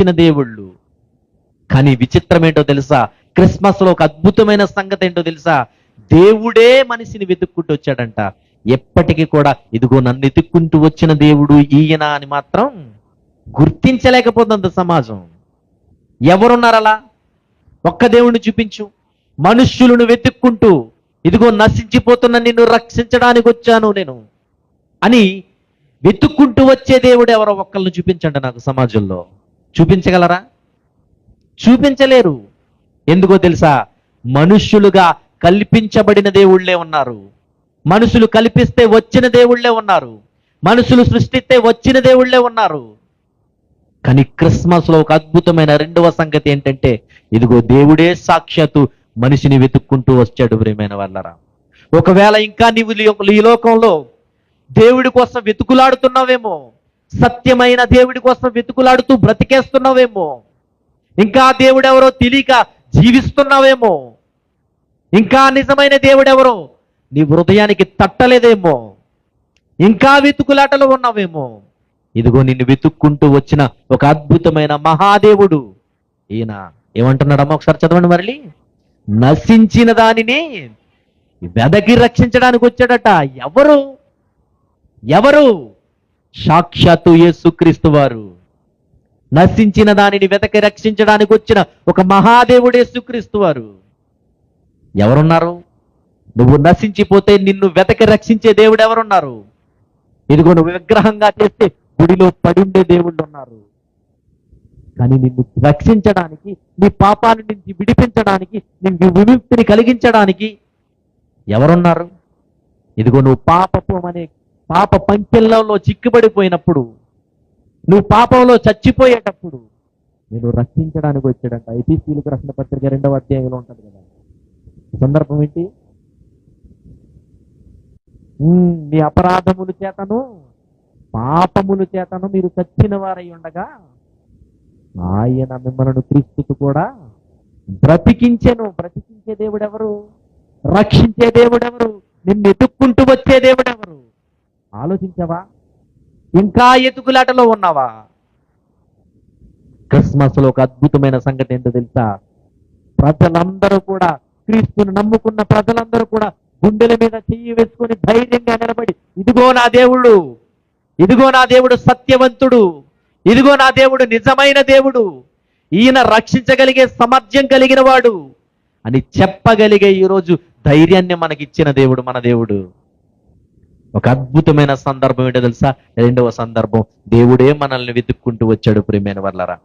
వచ్చిన దేవుళ్ళు. కానీ విచిత్రం ఏంటో తెలుసా? క్రిస్మస్లో ఒక అద్భుతమైన సంగతి ఏంటో తెలుసా? దేవుడే మనిషిని వెతుక్కుంటూ వచ్చాడంట. ఎప్పటికీ కూడా ఇదిగో నన్ను వెతుక్కుంటూ వచ్చిన దేవుడు ఈయన అని మాత్రం గుర్తించలేకపోతుంది సమాజం. ఎవరున్నారు అలా? ఒక్క దేవుణ్ణి చూపించు. మనుష్యులను వెతుక్కుంటూ ఇదిగో నశించిపోతున్న నిన్ను రక్షించడానికి వచ్చాను నేను అని వెతుక్కుంటూ వచ్చే దేవుడు ఎవరో ఒక్కళ్ళని చూపించండి నాకు సమాజంలో. చూపించగలరా? చూపించలేరు. ఎందుకో తెలుసా? మనుష్యులుగా కల్పించబడిన దేవుళ్ళే ఉన్నారు. మనుషులు కల్పిస్తే వచ్చిన దేవుళ్ళే ఉన్నారు. మనుషులు సృష్టిస్తే వచ్చిన దేవుళ్ళే ఉన్నారు. కానీ క్రిస్మస్లో ఒక అద్భుతమైన రెండవ సంగతి ఏంటంటే ఇదిగో దేవుడే సాక్షాత్తు మనిషిని వెతుక్కుంటూ వచ్చాడు ప్రేమైన వాళ్ళరా. ఒకవేళ ఇంకా నీవు ఈ లోకంలో దేవుడి కోసం వెతుకులాడుతున్నావేమో సత్యమైన దేవుడి కోసం వెతుకులాడుతూ బ్రతికేస్తున్నావేమో. ఇంకా దేవుడెవరో తెలియక జీవిస్తున్నావేమో. ఇంకా నిజమైన దేవుడెవరో నీ హృదయానికి తట్టలేదేమో. ఇంకా వెతుకులాటలో ఉన్నావేమో. ఇదిగో నిన్ను వెతుక్కుంటూ వచ్చిన ఒక అద్భుతమైన మహాదేవుడు. ఈయన ఏమంటున్నాడమ్మా ఒకసారి చదవండి మరలి? నశించిన దానిని వెదకి రక్షించడానికి వచ్చాడట. ఎవరు? ఎవరు? సాక్షాత్తు యేసుక్రీస్తు వారు. నశించిన దానిని వెతకి రక్షించడానికి వచ్చిన ఒక మహాదేవుడు యేసుక్రీస్తు వారు. ఎవరున్నారు? నువ్వు నశించిపోతే నిన్ను వెతకి రక్షించే దేవుడు ఎవరున్నారు? ఇదిగో నువ్వు విగ్రహంగా చేస్తే గుడిలో పడి ఉండే దేవుళ్ళు ఉన్నారు. కానీ నిన్ను రక్షించడానికి నీ పాపాల నుంచి విడిపించడానికి నిన్ను విముక్తిని కలిగించడానికి ఎవరున్నారు? ఇదిగో నువ్వు పాపపు అనే పాప పంచెల్లో చిక్కుబడిపోయినప్పుడు నువ్వు పాపంలో చచ్చిపోయేటప్పుడు నేను రక్షించడానికి వచ్చాడంట. ఐపీసీలకు రక్షణ పత్రిక రెండవ అధ్యాయంలో ఉంటుంది కదా. సందర్భం ఏంటి? నీ మీ చేతను పాపములు చేతను మీరు చచ్చిన వారై ఉండగా ఆయన మిమ్మల్ని క్రీస్తుకు కూడా బ్రతికించెను. బ్రతికించే దేవుడెవరు? రక్షించే దేవుడెవరు? నిన్ను ఆలోచించావా? ఇంకా ఎతుకులాటలో ఉన్నావా? క్రిస్మస్లో ఒక అద్భుతమైన సంఘటన ఏంటో తెలుసా? ప్రజలందరూ కూడా క్రీస్తుని నమ్ముకున్న ప్రజలందరూ కూడా గుండెల మీద చెయ్యి వేసుకొని ధైర్యంగా నిలబడి ఇదిగో నా దేవుడు ఇదిగో నా దేవుడు సత్యవంతుడు ఇదిగో నా దేవుడు నిజమైన దేవుడు ఈయన రక్షించగలిగే సామర్థ్యం కలిగిన వాడు అని చెప్పగలిగే ఈరోజు ధైర్యాన్ని మనకిచ్చిన దేవుడు మన దేవుడు. ఒక అద్భుతమైన సందర్భం ఏంటో తెలుసా? రెండవ సందర్భం. దేవుడే మనల్ని వెతుక్కుంటూ వచ్చాడు ప్రియమైన వర్లరా.